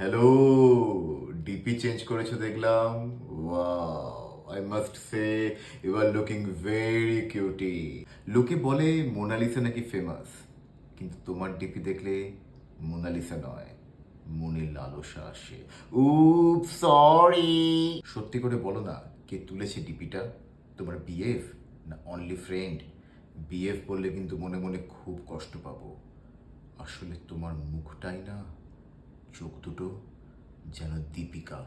Hello DP change করেছ দেখলাম। I must say you are looking very cutie লোকে বলে মোনালিসা নাকি ফেমাস কিন্তু তোমার ডিপি দেখলে মোনালিসা নয় মনে লালসা আসে। উপ সরি সত্যি করে বলো না, কে তুলেছে ডিপিটা তোমার বিএফ না অনলি ফ্রেন্ড বিএফ বললে কিন্তু মনে মনে খুব কষ্ট পাবো। আসলে তোমার মুখটাই না চোখ দুটো যেন দীপিকা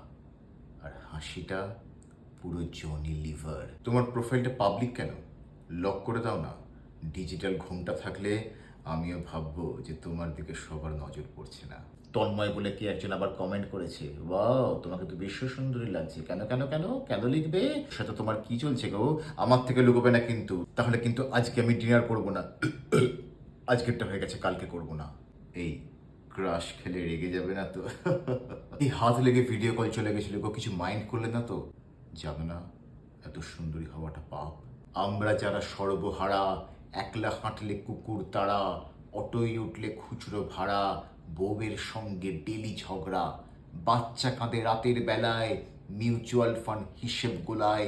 আর হাসিটা পুরো জনি লিভার। তোমার প্রোফাইলটা পাবলিক কেন? লক করে দাও না। ডিজিটাল ঘুমটা থাকলে আমিও ভাববো যে তোমার দিকে সবার নজর পড়ছে না। তন্ময় বলে কি একজন আবার কমেন্ট করেছে? ওয়াও তোমাকে তো বিশ্ব সুন্দরী লাগছে। কেন কেন কেন? কেন লিখবে? সেটা তোমার কি চলছে গো? আমার থেকে লুকোবে না কিন্তু। তাহলে কিন্তু আজকে আমি ডিনার করব না। আজকেরটা হয়ে গেছে, কালকে করব না। এই ক্রাশ খেলে রেগে যাবে না তো। এই হাত লেগে ভিডিও কল চলে গেছিল গো, কিছু মাইন্ড করলে না তো? যাবে না, এত সুন্দরী হওয়াটা পাপ। আমরা যারা সর্বহারা, একলা হাঁটলে কুকুর তারা অটোই উঠলে খুচরো ভাড়া, বউয়ের সঙ্গে ডেলি ঝগড়া, বাচ্চা কাঁদে রাতের বেলায় মিউচুয়াল ফান্ড হিসেব গোলায়,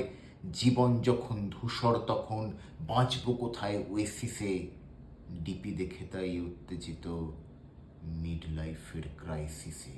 জীবন যখন ধূসর তখন বাঁচবো কোথায় ওয়েসিসে ডিপি দেখে তাই উত্তেজিত। মিড লাইফের ক্রাইসিসে